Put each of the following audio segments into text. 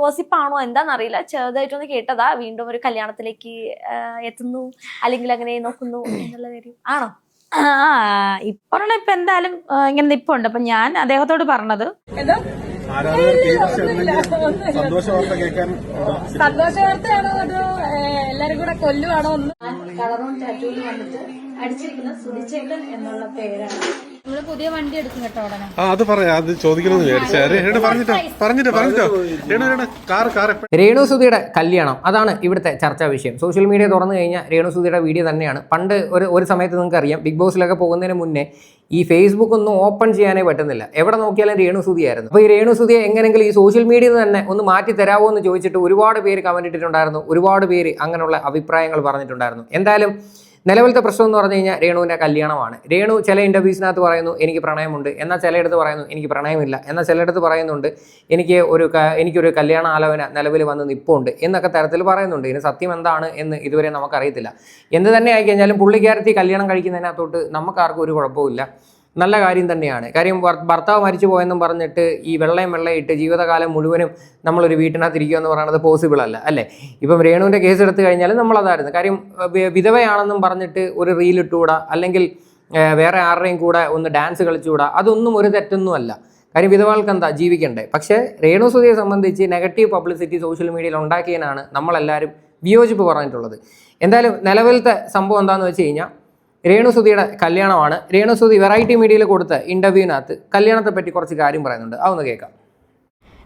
ഗോസിപ്പാണോ എന്താണെന്നറിയില്ല ചെറുതായിട്ടൊന്ന് കേട്ടതാ. വീണ്ടും ഒരു കല്യാണത്തിലേക്ക് എത്തുന്നു. അല്ലെങ്കിൽ അങ്ങനെ നോക്കുന്നു എന്നുള്ള കാര്യം. ആണോ? ആ ഇപ്പൊ എന്തായാലും ഇങ്ങനെ നിപ്പുണ്ട്. അപ്പൊ ഞാൻ അദ്ദേഹത്തോട് പറഞ്ഞത്. സന്തോഷ വാർത്തയാണോ അതോ എല്ലാരും കൂടെ കൊല്ലുവാണോ ഒന്ന് കളറും ടാറ്റൂലും വന്നിട്ട് അടിച്ചിരിക്കുന്ന സുധിച്ചേട്ടൻ എന്നുള്ള പേരാണ്. നമ്മൾ പുതിയ വണ്ടി എടുക്കും കേട്ടോ ഉടനെ. ആ അത് പറയാം. അത് ചോദിക്കണമെന്ന് വിചാരിച്ചാ. രേണു പറഞ്ഞിട്ടോ? പറഞ്ഞിട്ടോ പറഞ്ഞിട്ടോ? Renu Renu car car. രേണുസുതിയുടെ കല്യാണം അതാണ് ഇവിടുത്തെ ചർച്ചാ വിഷയം. സോഷ്യൽ മീഡിയ തുറന്നു കഴിഞ്ഞാൽ രേണു സുധിയുടെ വീഡിയോ തന്നെയാണ്. പണ്ട് ഒരു ഒരു സമയത്ത് നിങ്ങൾക്ക് അറിയാം ബിഗ് ബോസിലൊക്കെ പോകുന്നതിന് മുന്നേ ഈ ഫേസ്ബുക്ക് ഒന്നും ഓപ്പൺ ചെയ്യാനേ പറ്റുന്നില്ല. എവിടെ നോക്കിയാലും രേണു സുധിയായിരുന്നു അപ്പോൾ ഈ രേണു സുധിയെ എങ്ങനെയെങ്കിലും ഈ സോഷ്യൽ മീഡിയയിൽ നിന്ന് തന്നെ ഒന്ന് മാറ്റി തരാമോ എന്ന് ചോദിച്ചിട്ട് ഒരുപാട് പേര് കമന്റ് ഇട്ടിട്ടുണ്ടായിരുന്നു. ഒരുപാട് പേര് അങ്ങനെയുള്ള അഭിപ്രായങ്ങൾ പറഞ്ഞിട്ടുണ്ടായിരുന്നു. എന്തായാലും നിലവിലത്തെ പ്രശ്നം എന്ന് പറഞ്ഞു കഴിഞ്ഞാൽ രേണുവിന്റെ കല്യാണമാണ്. രേണു ചില ഇന്റർവ്യൂസിനകത്ത് പറയുന്നു എനിക്ക് പ്രണയമുണ്ട്. എന്നാൽ ചിലയിടത്ത് പറയുന്നു എനിക്ക് പ്രണയമില്ല. എന്നാൽ ചിലയിടത്ത് പറയുന്നുണ്ട് എനിക്ക് ഒരു എനിക്കൊരു കല്യാണ ആലോചന നിലവിൽ വന്ന് നിപ്പുണ്ട്. എന്നൊക്കെ തരത്തിൽ പറയുന്നുണ്ട്. ഇതിന് സത്യം എന്താണ് എന്ന് ഇതുവരെ നമുക്കറിയത്തില്ല. എന്ത് തന്നെ ആയിക്കഴിഞ്ഞാലും പുള്ളിക്കാരത്തി കല്യാണം കഴിക്കുന്നതിനകത്തോട്ട് നമുക്കാർക്കും ഒരു കുഴപ്പമില്ല നല്ല കാര്യം തന്നെയാണ്. കാര്യം ഭർ- ഭർത്താവ് മരിച്ചു പോയെന്നും പറഞ്ഞിട്ട് ഈ വെള്ളയും വെള്ളയിട്ട് ജീവിതകാലം മുഴുവനും നമ്മളൊരു വീട്ടിനകത്ത് ഇരിക്കുക എന്ന് പറയുന്നത് പോസിബിൾ അല്ല അല്ലേ? ഇപ്പം രേണുവിന്റെ കേസ് എടുത്തു കഴിഞ്ഞാൽ നമ്മളതായിരുന്നു. കാര്യം വിധവയാണെന്നും പറഞ്ഞിട്ട് ഒരു റീൽ ഇട്ടുകൂടാ അല്ലെങ്കിൽ വേറെ ആരുടെയും കൂടെ ഒന്ന് ഡാൻസ് കളിച്ചുകൂടാ അതൊന്നും ഒരു തെറ്റൊന്നുമല്ല കാര്യം വിധവകൾക്ക് എന്താ ജീവിക്കണ്ടേ. പക്ഷേ രേണു സുധിയെ സംബന്ധിച്ച് നെഗറ്റീവ് പബ്ലിസിറ്റി സോഷ്യൽ മീഡിയയിൽ ഉണ്ടാക്കിയതിനാണ് നമ്മളെല്ലാവരും വിയോജിപ്പ് പറഞ്ഞിട്ടുള്ളത്. എന്തായാലും നിലവിലത്തെ സംഭവം എന്താണെന്ന് വെച്ച് കഴിഞ്ഞാൽ രേണുസുതിയുടെ കല്യാണമാണ്. രേണുസുതി വെറൈറ്റി മീഡിയയിൽ കൊടുത്ത ഇന്റർവ്യൂവിനകത്ത് കല്യാണത്തെ പറ്റി കുറച്ച് കാര്യം പറയുന്നുണ്ട്. അതൊന്ന് കേൾക്കാം.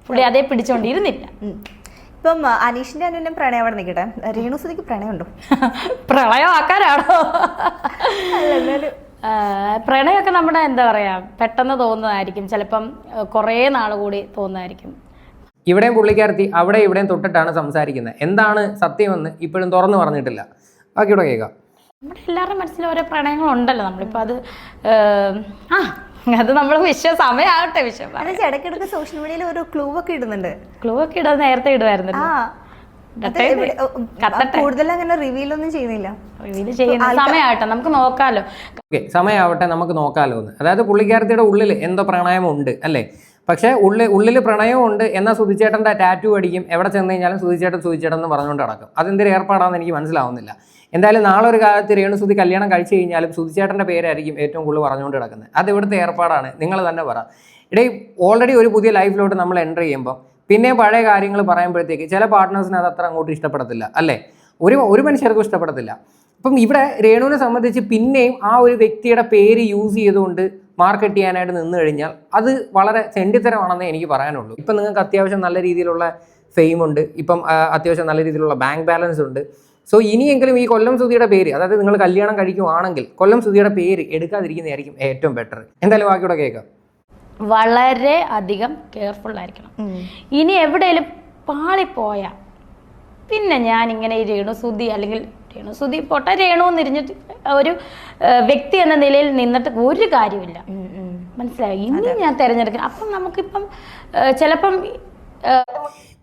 പുള്ളി അതേ പിടിച്ചോണ്ടിരുന്നില്ല. ഇപ്പം അനീഷിന്റെ അനുവിനും പ്രണയം അവിടെ നിൽക്കട്ടെ? രേണുസുതിക്ക് പ്രണയമുണ്ടോ? പ്രളയമാക്കാനാണോ പ്രണയമൊക്കെ നമ്മുടെ എന്താ പറയാ പെട്ടെന്ന് തോന്നുന്നതായിരിക്കും. ചിലപ്പം കുറേ നാൾ കൂടി തോന്നുന്നതായിരിക്കും. ഇവിടെയും പുള്ളിക്കാരത്തി അവിടെ ഇവിടെയും തൊട്ടിട്ടാണ് സംസാരിക്കുന്നത്. എന്താണ് സത്യമെന്ന് ഇപ്പോഴും തുറന്നു പറഞ്ഞിട്ടില്ല. ബാക്കി ഇവിടെ കേൾക്കാം. നമ്മുടെ എല്ലാവരുടെ മനസ്സിലും ഓരോ പ്രണയങ്ങളുണ്ടല്ലോ. നമ്മളിപ്പോൾ അത് ആ അത് നമ്മൾ വിഷയം സമയമാകട്ടെ വിഷയം ഇടയ്ക്കിടയ്ക്ക് സോഷ്യൽ മീഡിയയിൽ ഒരു ക്ലൂ ഒക്കെ ഇടുന്നുണ്ട്. ക്ലൂ ഒക്കെ ഇടാൻ നേരത്തെ ഇടുമായിരുന്നല്ലോ. കൂടുതൽ അങ്ങനെ റിവീൽ ഒന്നും ചെയ്യുന്നില്ല. റിവീൽ ചെയ്യുന്ന നമുക്ക് നോക്കാലോ. ഓക്കെ സമയമാവട്ടെ നമുക്ക് നോക്കാലോ എന്ന് അതായത് പുള്ളിക്കാരത്തിയുടെ ഉള്ളിൽ എന്തോ പ്രണയമുണ്ട് അല്ലേ? പക്ഷേ ഉള്ളിൽ ഉള്ളിൽ പ്രണയമുണ്ട് എന്നാൽ സുധിച്ചേട്ടന്റെ ടാറ്റു അടിക്കും. എവിടെ ചെന്ന് കഴിഞ്ഞാലും സുധിച്ചേട്ടൻ സുധിച്ചേട്ടൻ എന്ന് പറഞ്ഞുകൊണ്ട് നടക്കും. അതെന്തൊരു ഏർപ്പാടാണെന്ന് എനിക്ക് മനസ്സിലാവുന്നില്ല. എന്തായാലും നാളെ ഒരു കാലത്ത് രേണുസുതി കല്യാണം കഴിച്ചു കഴിഞ്ഞാലും സുധിച്ചേട്ടന്റെ പേരായിരിക്കും ഏറ്റവും കൂടുതൽ പറഞ്ഞുകൊണ്ട് കിടക്കുന്നത് അത് ഇവിടുത്തെ ഏർപ്പാടാണ്. നിങ്ങൾ തന്നെ പറ. ഇടയിൽ ഓൾറെഡി ഒരു പുതിയ ലൈഫിലോട്ട് നമ്മൾ എന്റർ ചെയ്യുമ്പോൾ പിന്നെ പഴയ കാര്യങ്ങൾ പറയുമ്പോഴത്തേക്ക് ചില പാർട്ട്നേഴ്സിന് അത് അത്ര അങ്ങോട്ട് ഇഷ്ടപ്പെടത്തില്ല അല്ലേ? ഒരു ഒരു മനുഷ്യർക്കും ഇഷ്ടപ്പെടത്തില്ല. അപ്പം ഇവിടെ രേണുവിനെ സംബന്ധിച്ച് പിന്നെയും ആ ഒരു വ്യക്തിയുടെ പേര് യൂസ് ചെയ്തുകൊണ്ട് മാർക്കറ്റ് ചെയ്യാനായിട്ട് നിന്ന് കഴിഞ്ഞാൽ അത് വളരെ ചെണ്ടിത്തരമാണെന്നേ എനിക്ക് പറയാനുള്ളൂ. ഇപ്പം നിങ്ങൾക്ക് അത്യാവശ്യം നല്ല രീതിയിലുള്ള ഫെയിം ഉണ്ട്. ഇപ്പം അത്യാവശ്യം നല്ല രീതിയിലുള്ള ബാങ്ക് ബാലൻസ് ഉണ്ട്. സോ ഇനിയെങ്കിലും ഈ കൊല്ലം സുധിയുടെ പേര് അതായത് നിങ്ങൾ കല്യാണം കഴിക്കുവാണെങ്കിൽ കൊല്ലം സുധിയുടെ പേര് എടുക്കാതിരിക്കുന്നതായിരിക്കും ഏറ്റവും ബെറ്റർ എന്തായാലും ബാക്കിയോടെ കേൾക്കാം. വളരെ അധികം കെയർഫുൾ ആയിരിക്കണം. ഇനി എവിടെയെങ്കിലും പാളിപ്പോയാൽ പിന്നെ ഞാൻ ഇങ്ങനെ സുതി രേണുസുതി അല്ലെങ്കിൽ രേണുസുതി പൊട്ട രേണു എന്നിരിഞ്ഞിട്ട് ഒരു വ്യക്തി എന്ന നിലയിൽ നിന്നിട്ട് ഒരു കാര്യമില്ല. മനസ്സിലായി? ഇനി ഞാൻ തിരഞ്ഞെടുക്കണം അപ്പം നമുക്കിപ്പം ചിലപ്പം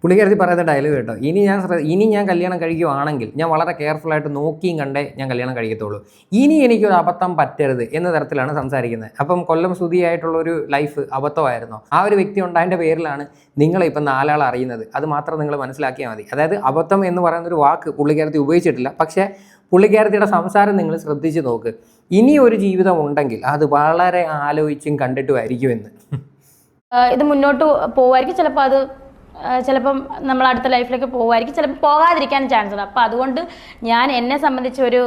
പുള്ളിക്കാരത്തി പറയുന്ന ഡയലോഗ് കേട്ടോ. ഇനി ഞാൻ ഇനി ഞാൻ കല്യാണം കഴിക്കുവാണെങ്കിൽ ഞാൻ വളരെ കെയർഫുൾ ആയിട്ട് നോക്കിയും കണ്ടേ ഞാൻ കല്യാണം കഴിക്കത്തുള്ളൂ. ഇനി എനിക്കൊരു അബദ്ധം പറ്റരുത് എന്ന തരത്തിലാണ് സംസാരിക്കുന്നത്. അപ്പം കൊല്ലം സ്തുതിയായിട്ടുള്ള ഒരു ലൈഫ് അബദ്ധമായിരുന്നു. ആ ഒരു വ്യക്തി ഉണ്ടായതിന്റെ പേരിലാണ് നിങ്ങളെ ഇപ്പം നാലാൾ അറിയുന്നത്. അത് മാത്രം നിങ്ങൾ മനസ്സിലാക്കിയാൽ മതി. അതായത് അബദ്ധം എന്ന് പറയുന്ന ഒരു വാക്ക് പുള്ളിക്കാരത്തി ഉപയോഗിച്ചിട്ടില്ല. പക്ഷേ പുള്ളിക്കാരത്തിയുടെ സംസാരം നിങ്ങൾ ശ്രദ്ധിച്ച് നോക്ക്. ഇനി ഒരു ജീവിതം ഉണ്ടെങ്കിൽ അത് വളരെ ആലോചിച്ചും കണ്ടിട്ടുമായിരിക്കുമെന്ന് ഇത് മുന്നോട്ട് പോവായിരിക്കും ചിലപ്പോൾ അത് ചിലപ്പം നമ്മൾ അടുത്ത ലൈഫിലേക്ക് പോകുമായിരിക്കും. ചിലപ്പോൾ പോകാതിരിക്കാൻ ചാൻസ് ഉണ്ട്. അപ്പോൾ അതുകൊണ്ട് ഞാൻ എന്നെ സംബന്ധിച്ച് ഒരു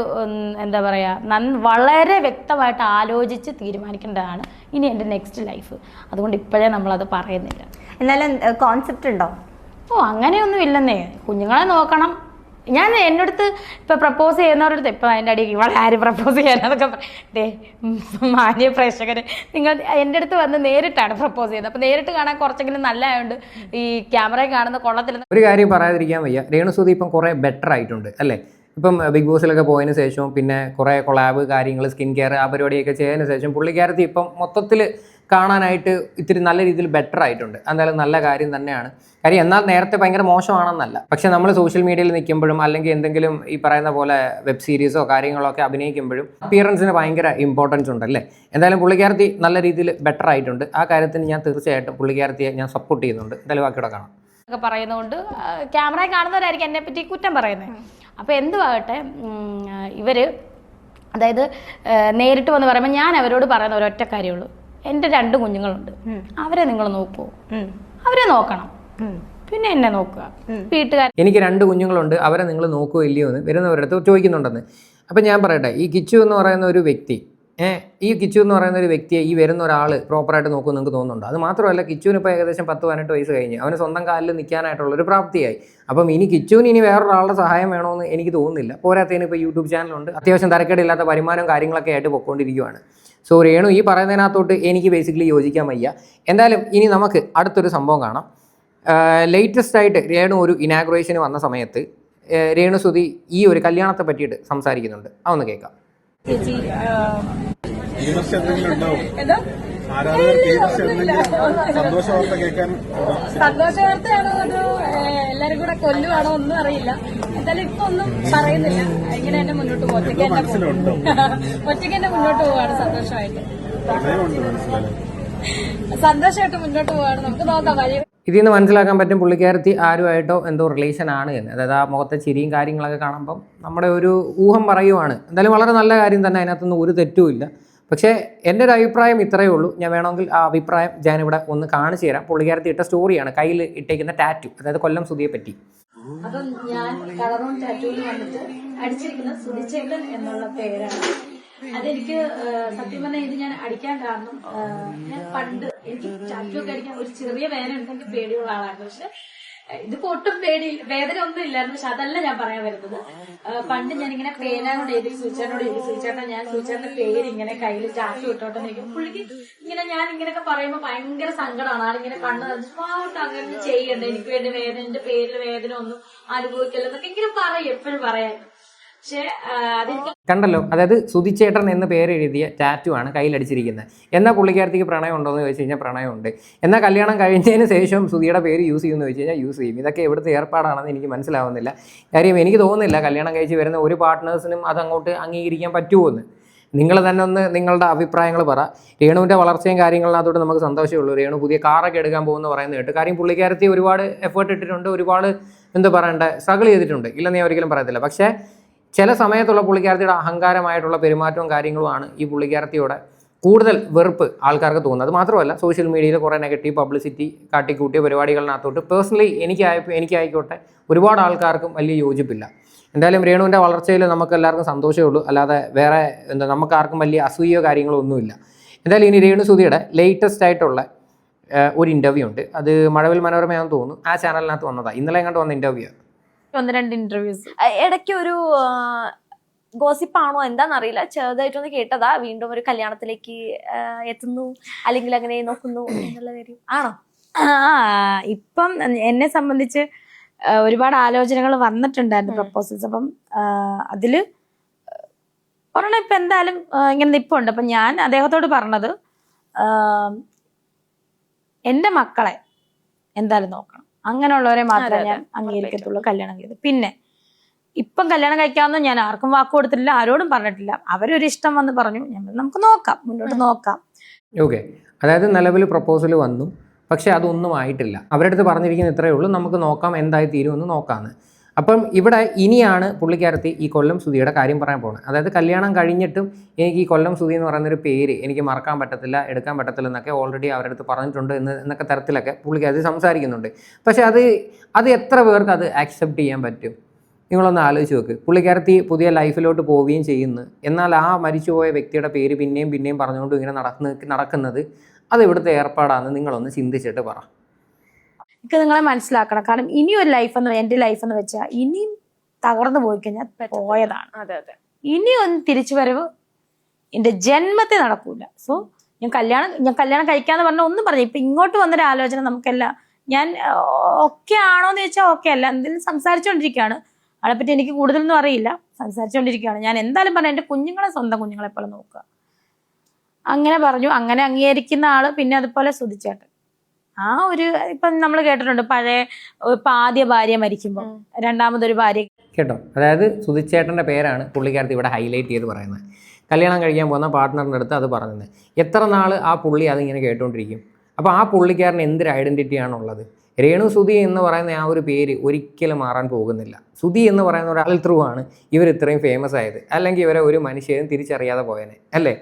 എന്താ പറയുക നൻ വളരെ വ്യക്തമായിട്ട് ആലോചിച്ച് തീരുമാനിക്കേണ്ടതാണ് ഇനി എന്റെ നെക്സ്റ്റ് ലൈഫ് അതുകൊണ്ട് ഇപ്പോഴേ നമ്മളത് പറയുന്നില്ല. എന്നാലും കോൺസെപ്റ്റ് ഉണ്ടോ? ഓ അങ്ങനെയൊന്നും ഇല്ലെന്നേ. കുഞ്ഞുങ്ങളെ നോക്കണം. ഞാൻ എന്നടുത്ത് ഇപ്പം പ്രപ്പോസ് ചെയ്യുന്നവരടുത്ത് ഇപ്പം അതിന്റെ അടിയിൽ ഇവളെ ആര് പ്രപ്പോസ് ചെയ്യാനൊക്കെ ദേ മാന്യ പ്രേക്ഷകര് നിങ്ങൾ എന്റെ അടുത്ത് വന്ന് നേരിട്ടാണ് പ്രപ്പോസ് ചെയ്യുന്നത്. അപ്പോൾ നേരിട്ട് കാണാൻ കുറച്ചെങ്കിലും നല്ല ആയതുകൊണ്ട് ഈ ക്യാമറ കാണുന്ന കൊള്ളത്തിൽ ഒരു കാര്യം പറയാതിരിക്കാൻ വയ്യ. രേണുസുതി ഇപ്പം കുറേ ബെറ്റർ ആയിട്ടുണ്ട് അല്ലേ? ഇപ്പം ബിഗ് ബോസിലൊക്കെ പോയതിന് ശേഷവും പിന്നെ കുറേ കൊളാബ് കാര്യങ്ങൾ സ്കിൻ കെയർ ആ പരിപാടിയൊക്കെ ചെയ്തതിന് ശേഷം പുള്ളിക്കാരത്തി ഇപ്പം മൊത്തത്തിൽ കാണാനായിട്ട് ഇത്തിരി നല്ല രീതിയിൽ ബെറ്റർ ആയിട്ടുണ്ട്. എന്തായാലും നല്ല കാര്യം തന്നെയാണ്. കാര്യം എന്നാൽ നേരത്തെ ഭയങ്കര മോശമാണെന്നല്ല. പക്ഷെ നമ്മൾ സോഷ്യൽ മീഡിയയിൽ നിൽക്കുമ്പോഴും അല്ലെങ്കിൽ എന്തെങ്കിലും ഈ പറയുന്ന പോലെ വെബ് സീരീസോ കാര്യങ്ങളോ ഒക്കെ അഭിനയിക്കുമ്പോഴും അപ്പിയറൻസിന് ഭയങ്കര ഇമ്പോർട്ടൻസ് ഉണ്ട് ഉണ്ടല്ലേ എന്തായാലും പുള്ളിക്കാരത്തി നല്ല രീതിയിൽ ബെറ്റർ ആയിട്ടുണ്ട്. ആ കാര്യത്തിന് ഞാൻ തീർച്ചയായിട്ടും പുള്ളിക്കാരത്തിയെ ഞാൻ സപ്പോർട്ട് ചെയ്യുന്നുണ്ട്. എന്തായാലും ബാക്കിയുടെ കാണാം. ഒക്കെ പറയുന്നതുകൊണ്ട് ക്യാമറ കാണുന്നവരായിരിക്കും എന്നെ പറ്റി കുറ്റം പറയുന്നത് അപ്പോൾ എന്തുവാകട്ടെ ഇവർ ഇവർ അതായത് നേരിട്ട് വന്ന് പറയുമ്പോൾ ഞാൻ അവരോട് പറയുന്ന ഒരൊറ്റ കാര്യമുള്ളൂ എന്റെ രണ്ട് കുഞ്ഞുങ്ങളുണ്ട്. അവരെ നിങ്ങൾ നോക്കൂ. അവരെ നോക്കണം. പിന്നെ എന്നെ നോക്കുക. വീട്ടുകാർ എനിക്ക് രണ്ട് കുഞ്ഞുങ്ങളുണ്ട് അവരെ നിങ്ങൾ നോക്കുമോ ഇല്ലയോ എന്ന് വരുന്നവരടുത്ത് ചോദിക്കുന്നുണ്ടെന്ന്. അപ്പം ഞാൻ പറയട്ടെ ഈ കിച്ചു എന്ന് പറയുന്ന ഒരു വ്യക്തി ഏഹ് ഈ കിച്ചു എന്ന് പറയുന്ന ഒരു വ്യക്തിയെ ഈ വരുന്ന ഒരാൾ പ്രോപ്പറായിട്ട് നോക്കുമെന്ന് നിങ്ങൾക്ക് തോന്നുന്നുണ്ട്? അത് മാത്രമല്ല കിച്ചുവിന് ഇപ്പോൾ ഏകദേശം പത്ത് പതിനെട്ട് വയസ്സ് കഴിഞ്ഞ്. അവന് സ്വന്തം കാലിൽ നിൽക്കാനായിട്ടുള്ള ഒരു പ്രാപ്തിയായി. അപ്പം ഇനി കിച്ചുവിന് ഇനി വേറൊരാളുടെ സഹായം വേണമെന്ന് എനിക്ക് തോന്നുന്നില്ല. പോരാത്തതിന് ഇപ്പോൾ യൂട്യൂബ് ചാനലുണ്ട്. അത്യാവശ്യം തരക്കേടില്ലാത്ത വരുമാനവും കാര്യങ്ങളൊക്കെ ആയിട്ട് പൊയ്ക്കൊണ്ടിരിക്കുകയാണ് സോ രേണു ഈ പറയുന്നതിനകത്തോട്ട് എനിക്ക് ബേസിക്കലി യോജിക്കാൻ വയ്യ. എന്തായാലും ഇനി നമുക്ക് അടുത്തൊരു സംഭവം കാണാം. ലേറ്റസ്റ്റ് ആയിട്ട് രേണു ഒരു ഇനാഗ്രേഷന് വന്ന സമയത്ത് രേണു സുധി ഈ ഒരു കല്യാണത്തെ പറ്റിയിട്ട് സംസാരിക്കുന്നുണ്ട്. അതൊന്ന് കേൾക്കാം. വിമർശനം എന്തെങ്കിലും ഉണ്ടാവും ആരാധകർക്ക് വിമർശനം എന്തെങ്കിലും സന്തോഷ വാർത്ത കേൾക്കാൻ സന്തോഷ വാർത്തയാണോ അതോ എല്ലാരും കൂടെ കൊല്ലുവാണോ ഒന്നും അറിയില്ല. എന്തായാലും ഇപ്പൊ ഒന്നും പറയുന്നില്ല. ഇങ്ങനെ എന്നെ മുന്നോട്ട് പോകും ഒറ്റയ്ക്ക് എന്നെ പോകും ഒറ്റയ്ക്ക് എന്നെ മുന്നോട്ട് പോവാണ് സന്തോഷമായിട്ട്. സന്തോഷമായിട്ട് മുന്നോട്ട് പോവാണ്. നമുക്ക് നോക്കാം വഴി. ഇതിൽ നിന്ന് മനസ്സിലാക്കാൻ പറ്റും പുള്ളിക്കാരത്തി ആരുമായിട്ടോ എന്തോ റിലേഷൻ ആണ് എന്ന്. അതായത് ആ മുഖത്തെ ചിരിയും കാര്യങ്ങളൊക്കെ കാണുമ്പം നമ്മുടെ ഒരു ഊഹം പറയുവാണ്. എന്തായാലും വളരെ നല്ല കാര്യം തന്നെ അതിനകത്തൊന്നും ഒരു തെറ്റുമില്ല പക്ഷേ എന്റെ ഒരു അഭിപ്രായം ഇത്രയേ ഉള്ളൂ. ഞാൻ വേണമെങ്കിൽ ആ അഭിപ്രായം ഞാനിവിടെ ഒന്ന് കാണിച്ചു തരാം. പുള്ളിക്കാരത്തി ഇട്ട സ്റ്റോറിയാണ് കയ്യിൽ ഇട്ടേക്കുന്ന ടാറ്റു അതായത് കൊല്ലം സുതിയെ പറ്റി അപ്പം ഞാൻ കളറും ടാറ്റൂലും വന്നിട്ട് അടിച്ചിരിക്കുന്ന സുധിച്ചേട്ടൻ എന്നുള്ള പേരാണ്. അതെനിക്ക് സത്യം പറഞ്ഞാൽ ഇത് ഞാൻ അടിക്കാൻ കാരണം ഞാൻ പണ്ട് എനിക്ക് ടാറ്റൂ ഒക്കെ അടിക്കാൻ ഒരു ചെറിയ വേദന ഉണ്ടെങ്കിൽ പേടിയുള്ള ആളാണ് പക്ഷെ ഇതിപ്പോ ഒട്ടും പേടി വേദന ഒന്നും ഇല്ലായിരുന്നു പക്ഷെ അതല്ല ഞാൻ പറയാൻ വരുന്നത്. പണ്ട് ഞാൻ ഇങ്ങനെ പേനാനോട് എഴുതി സൂചനോട് എഴുതി സൂചേട്ടൻ ഞാൻ സൂചേട്ടന്റെ പേര് ഇങ്ങനെ കയ്യിൽ ചാക്കി വിട്ടോട്ടെ നിൽക്കും പുള്ളിക്ക് ഇങ്ങനെ ഞാൻ ഇങ്ങനെയൊക്കെ പറയുമ്പോൾ ഭയങ്കര സങ്കടമാണ്. ആളിങ്ങനെ കണ്ണു തന്നിട്ട് "വാട്ട് അങ്ങനെ ചെയ്യണ്ട. എനിക്ക് വേണ്ടി വേദന എന്റെ പേരിൽ വേദന ഒന്നും അനുഭവിക്കല്ലോ എന്നൊക്കെ ഇങ്ങനെ പറയും എപ്പോഴും അതെനിക്ക് കണ്ടല്ലോ അതായത് സുതിച്ചേട്ടൻ എന്ന് പേര് എഴുതിയ ടാറ്റു ആണ് കയ്യിലടിച്ചിരിക്കുന്നത്. എന്നാൽ പുള്ളിക്കാരത്തേക്ക് പ്രണയം ഉണ്ടോ എന്ന് ചോദിച്ചു കഴിഞ്ഞാൽ പ്രണയമുണ്ട്. എന്നാൽ കല്യാണം കഴിഞ്ഞതിന് ശേഷം സുതിയുടെ പേര് യൂസ് ചെയ്യുമെന്ന് ചോദിച്ചു കഴിഞ്ഞാൽ യൂസ് ചെയ്യും. ഇതൊക്കെ എവിടുത്തെ ഏർപ്പാടാണെന്ന് എനിക്ക് മനസ്സിലാവുന്നില്ല. കാര്യം എനിക്ക് തോന്നുന്നില്ല കല്യാണം കഴിച്ച് വരുന്ന ഒരു പാർട്ട്നേഴ്സിനും അത് അങ്ങോട്ട് അംഗീകരിക്കാൻ പറ്റുമോ എന്ന്. നിങ്ങൾ തന്നെ ഒന്ന് നിങ്ങളുടെ അഭിപ്രായങ്ങൾ പറ. രേണുവിന്റെ വളർച്ചയും കാര്യങ്ങളിനകത്തോട്ട് നമുക്ക് സന്തോഷമേ ഉള്ളൂ രേണു പുതിയ കാറൊക്കെ എടുക്കാൻ പോകുമെന്ന് പറയുന്നത് കേട്ട്. കാര്യം പുള്ളിക്കാരത്തി ഒരുപാട് എഫേർട്ട് ഇട്ടിട്ടുണ്ട്. ഒരുപാട് എന്താ പറയണ്ടേ സ്ട്രഗിൾ ചെയ്തിട്ടുണ്ട്. ഇല്ലെന്ന് ഞാൻ ഒരിക്കലും പറയത്തില്ല. പക്ഷേ ചില സമയത്തുള്ള പുള്ളിക്കാരത്തിയുടെ അഹങ്കാരമായിട്ടുള്ള പെരുമാറ്റവും കാര്യങ്ങളുമാണ് ഈ പുള്ളിക്കാരത്തിയോടെ കൂടുതൽ വെറുപ്പ് ആൾക്കാർക്ക് തോന്നുന്നത്. അത് മാത്രമല്ല സോഷ്യൽ മീഡിയയിൽ കുറേ നെഗറ്റീവ് പബ്ലിസിറ്റി കാട്ടിക്കൂട്ടിയ പരിപാടികളിനകത്തോട്ട് പേഴ്സണലി എനിക്കായ എനിക്കായിക്കോട്ടെ ഒരുപാട് ആൾക്കാർക്കും വലിയ യോജിപ്പില്ല. എന്തായാലും രേണുവിന്റെ വളർച്ചയിൽ നമുക്ക് എല്ലാവർക്കും സന്തോഷമേ ഉള്ളൂ. അല്ലാതെ വേറെ എന്താ നമുക്ക് ആർക്കും വലിയ അസൂയോ കാര്യങ്ങളോ ഒന്നുമില്ല. എന്തായാലും ഇനി രേണു സുധിയുടെ ലേറ്റസ്റ്റ് ആയിട്ടുള്ള ഒരു ഇന്റർവ്യൂ ഉണ്ട്. അത് മഴവിൽ മനോരമയാണെന്ന് തോന്നുന്നു. ആ ചാനലിനകത്ത് വന്നതാണ് ഇന്നലെ എങ്ങോട്ട് വന്ന ഇന്റർവ്യൂ ഒന്ന് രണ്ട് ഇന്റർവ്യൂസ് ഇടയ്ക്ക് ഒരു ഗോസിപ്പാണോ എന്താണെന്നറിയില്ല ചെറുതായിട്ടൊന്ന് കേട്ടതാ. വീണ്ടും ഒരു കല്യാണത്തിലേക്ക് എത്തുന്നു. അല്ലെങ്കിൽ അങ്ങനെ നോക്കുന്നു എന്നുള്ള കാര്യം. ആണോ? ഇപ്പം എന്നെ സംബന്ധിച്ച് ഒരുപാട് ആലോചനകൾ വന്നിട്ടുണ്ടായിരുന്നു പ്രപ്പോസൽസ് അപ്പം അതിൽ ഒരെണ്ണം ഇപ്പം എന്തായാലും ഇങ്ങനെ നിപ്പുണ്ട്. അപ്പം ഞാൻ അദ്ദേഹത്തോട് പറഞ്ഞത് എന്റെ മക്കളെ എന്തായാലും നോക്കണം. അങ്ങനെയുള്ളവരെ മാത്രമേ ഞാൻ. അംഗീകരിക്കത്തുള്ളൂ കല്യാണം ചെയ്ത് പിന്നെ ഇപ്പം കല്യാണം കഴിക്കാമെന്ന് ഞാൻ ആർക്കും വാക്ക് കൊടുത്തിട്ടില്ല ആരോടും പറഞ്ഞിട്ടില്ല. അവരൊരു ഇഷ്ടം വന്ന് പറഞ്ഞു ഞങ്ങൾ നമുക്ക് നോക്കാം മുന്നോട്ട് നോക്കാം. ഓക്കെ. അതായത് നിലവിൽ പ്രപ്പോസൽ വന്നു പക്ഷെ അതൊന്നും ആയിട്ടില്ല. അവരുടെ അടുത്ത് പറഞ്ഞിരിക്കുന്ന ഇത്രയേ ഉള്ളൂ നമുക്ക് നോക്കാം എന്തായി തീരുമെന്ന് നോക്കാമെന്ന് അപ്പം ഇവിടെ ഇനിയാണ് പുള്ളിക്കാരത്തി ഈ കൊല്ലം സുധിയുടെ കാര്യം പറയാൻ പോകുന്നത്. അതായത് കല്യാണം കഴിഞ്ഞിട്ടും എനിക്ക് ഈ കൊല്ലം സുധി എന്ന് പറയുന്നൊരു പേര് എനിക്ക് മറക്കാൻ പറ്റത്തില്ല എടുക്കാൻ പറ്റത്തില്ല എന്നൊക്കെ ഓൾറെഡി അവരുടെ അടുത്ത് പറഞ്ഞിട്ടുണ്ട് എന്ന് എന്നൊക്കെ തരത്തിലൊക്കെ പുള്ളിക്കാരത്തി സംസാരിക്കുന്നുണ്ട്. പക്ഷേ അത് അത് എത്ര പേർക്ക് അത് ആക്സെപ്റ്റ് ചെയ്യാൻ പറ്റും? നിങ്ങളൊന്ന് ആലോചിച്ച് നോക്ക്. പുള്ളിക്കാരത്തി പുതിയ ലൈഫിലോട്ട് പോവുകയും ചെയ്യുന്നു. എന്നാൽ ആ മരിച്ചുപോയ വ്യക്തിയുടെ പേര് പിന്നെയും പിന്നെയും പറഞ്ഞുകൊണ്ട് ഇങ്ങനെ നടക്കുന്ന നടക്കുന്നത് അത് ഇവിടുത്തെ ഏർപ്പാടാണെന്ന് നിങ്ങളൊന്ന് ചിന്തിച്ചിട്ട് പറ. എനിക്ക് നിങ്ങളെ മനസ്സിലാക്കണം. കാരണം ഇനി ഒരു ലൈഫ് എന്ന് എന്റെ ലൈഫ് എന്ന് വെച്ചാൽ ഇനിയും തകർന്നു പോയി കഴിഞ്ഞാൽ പോയതാണ്. അതെ അതെ. ഇനി ഒന്ന് തിരിച്ചു വരവ് എന്റെ ജന്മത്തെ നടക്കൂല. സോ ഞാൻ കല്യാണം ഞാൻ കല്യാണം കഴിക്കാന്ന് പറഞ്ഞാൽ ഒന്നും പറഞ്ഞു ഇപ്പൊ ഇങ്ങോട്ട് വന്നൊരു ആലോചന നമുക്കല്ല ഞാൻ ഓക്കെ ആണോ എന്ന് ചോദിച്ചാൽ ഓക്കെ അല്ല. എന്തെങ്കിലും സംസാരിച്ചുകൊണ്ടിരിക്കുകയാണ് അവളെപ്പറ്റി എനിക്ക് കൂടുതലൊന്നും അറിയില്ല. സംസാരിച്ചുകൊണ്ടിരിക്കുകയാണ് ഞാൻ എന്തായാലും പറഞ്ഞു എന്റെ കുഞ്ഞുങ്ങളെ സ്വന്തം കുഞ്ഞുങ്ങളെ പോലെ നോക്കുക. അങ്ങനെ പറഞ്ഞു. അങ്ങനെ അംഗീകരിക്കുന്ന ആൾ പിന്നെ അതുപോലെ സുധിച്ചേട്ടൻ ആ ഒരു ഇപ്പം നമ്മൾ കേട്ടിട്ടുണ്ട് പഴയ ഇപ്പൊ ആദ്യ ഭാര്യ മരിക്കുമ്പോൾ രണ്ടാമതൊരു ഭാര്യ. കേട്ടോ. അതായത് സുധിച്ചേട്ടന്റെ പേരാണ് പുള്ളിക്കാരത്തി ഇവിടെ ഹൈലൈറ്റ് ചെയ്ത് പറയുന്നത്. കല്യാണം കഴിക്കാൻ പോകുന്ന പാർട്ട്ണറിന്റെ അടുത്ത് അത് പറയുന്നത്. എത്ര നാൾ ആ പുള്ളി അതിങ്ങനെ കേട്ടുകൊണ്ടിരിക്കും അപ്പോൾ ആ പുള്ളിക്കാരന് എന്തൊരു ഐഡന്റിറ്റിയാണുള്ളത് രേണു സുധി എന്ന് പറയുന്ന ആ ഒരു പേര് ഒരിക്കലും മാറാൻ പോകുന്നില്ല. സുധി എന്ന് പറയുന്ന ഒരാൾ ത്രൂ ആണ് ഇവർ ഇത്രയും ഫേമസ് ആയത്. അല്ലെങ്കിൽ ഇവരെ ഒരു മനുഷ്യരും തിരിച്ചറിയാതെ പോയനെ. അല്ലേ?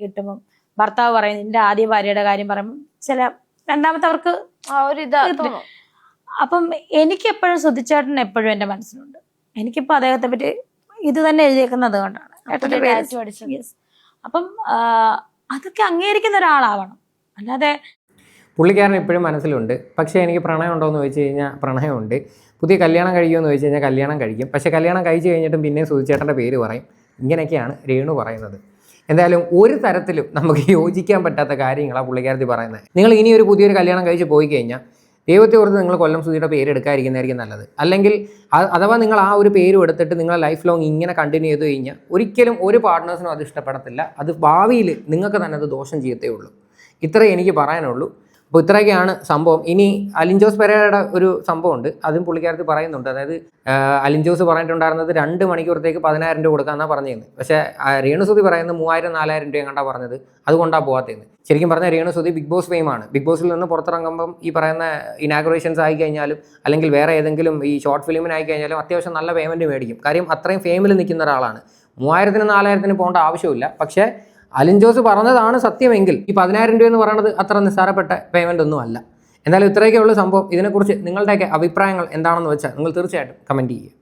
കിട്ടുമ്പം ഭർത്താവ് പറയുന്നത് എന്റെ ആദ്യ ഭാര്യയുടെ കാര്യം പറയുമ്പോൾ ചില രണ്ടാമത്തെ അവർക്ക് ഒരു ഇത് അപ്പം എനിക്ക് എപ്പോഴും സുധിച്ചേട്ടൻ എപ്പോഴും എന്റെ മനസ്സിലുണ്ട്. എനിക്കിപ്പോൾ അദ്ദേഹത്തെ പറ്റി ഇത് തന്നെ എഴുതിയേക്കുന്നത് കൊണ്ടാണ്. അപ്പം അതൊക്കെ അംഗീകരിക്കുന്ന ഒരാളാവണം. അല്ലാതെ പുള്ളിക്കാരൻ ഇപ്പോഴും മനസ്സിലുണ്ട്. പക്ഷേ എനിക്ക് പ്രണയം ഉണ്ടോ എന്ന് ചോദിച്ചു കഴിഞ്ഞാൽ പ്രണയമുണ്ട്. പുതിയ കല്യാണം കഴിക്കുമെന്ന് ചോദിച്ചു കഴിഞ്ഞാൽ കല്യാണം കഴിക്കും. പക്ഷേ കല്യാണം കഴിച്ച് കഴിഞ്ഞിട്ടും പിന്നെയും സുധിച്ചേട്ടന്റെ പേര് പറയും. ഇങ്ങനെയൊക്കെയാണ് രേണു പറയുന്നത്. എന്തായാലും ഒരു തരത്തിലും നമുക്ക് യോജിക്കാൻ പറ്റാത്ത കാര്യങ്ങളാണ് പുള്ളിക്കാരത്തി പറയുന്നത്. നിങ്ങൾ ഇനി ഒരു പുതിയൊരു കല്യാണം കഴിച്ച് പോയി കഴിഞ്ഞാൽ ദൈവത്തെ ഓർത്ത് നിങ്ങൾ കൊല്ലം സുധിയുടെ പേര് എടുക്കാതിരിക്കുന്നതായിരിക്കും നല്ലത്. അല്ലെങ്കിൽ അഥവാ നിങ്ങൾ ആ ഒരു പേരും എടുത്തിട്ട് നിങ്ങൾ ലൈഫ് ലോങ് ഇങ്ങനെ കണ്ടിന്യൂ ചെയ്ത് കഴിഞ്ഞാൽ ഒരിക്കലും ഒരു പാർട്ട്നേഴ്സിനും അത് ഇഷ്ടപ്പെടത്തില്ല. അത് ഭാവിയിൽ നിങ്ങൾക്ക് തന്നെ അത് ദോഷം ചെയ്യത്തേ ഉള്ളൂ. ഇത്രേ എനിക്ക് പറയാനുള്ളൂ. അപ്പോൾ ഇത്രയൊക്കെയാണ് സംഭവം. ഇനി അലിൻജോസ് പെരയുടെ ഒരു സംഭവമുണ്ട്. അതും പുള്ളിക്കാരത്ത് പറയുന്നുണ്ട്. അതായത് അലിൻജോസ് അലിൻ ജോസ് പറഞ്ഞിട്ടുണ്ടായിരുന്നത് രണ്ട് മണിക്കൂറത്തേക്ക് പതിനായിരം രൂപ കൊടുക്കാമെന്നാണ് പറഞ്ഞിരുന്നത്. പക്ഷേ രേണുസുതി പറയുന്നത് മൂവായിരം നാലായിരം രൂപ കണ്ടാ പറഞ്ഞത്? അതുകൊണ്ടാണ് പോകാത്തതെന്ന് ശരിക്കും പറഞ്ഞാൽ രേണുസുതി ബിഗ് ബോസ് ഫെയിമാണ് ബിഗ് ബോസിൽ നിന്ന് പുറത്തിറങ്ങുമ്പം ഈ പറയുന്ന ഇനാഗുറേഷൻസ് ആയി കഴിഞ്ഞാലും അല്ലെങ്കിൽ വേറെ ഏതെങ്കിലും ഈ ഷോർട്ട് ഫിലിമിനായി കഴിഞ്ഞാലും അത്യാവശ്യം നല്ല പേയ്മെന്റ് മേടിക്കും. കാര്യം അത്രയും ഫെയിമിൽ നിൽക്കുന്ന ഒരാളാണ്. മൂവായിരത്തിന് നാലായിരത്തിന് പോകേണ്ട ആവശ്യമില്ല പക്ഷേ അലിൻ ജോസ് പറഞ്ഞതാണ് സത്യമെങ്കിൽ ഈ പതിനായിരം രൂപ എന്ന് പറയുന്നത് അത്ര നിസ്സാരപ്പെട്ട പേയ്മെന്റ് ഒന്നും അല്ല. എന്തായാലും ഇത്രയൊക്കെയുള്ള സംഭവം. ഇതിനെക്കുറിച്ച് നിങ്ങളുടെയൊക്കെ അഭിപ്രായങ്ങൾ എന്താണെന്ന് വെച്ചാൽ നിങ്ങൾ തീർച്ചയായിട്ടും കമന്റ് ചെയ്യുക.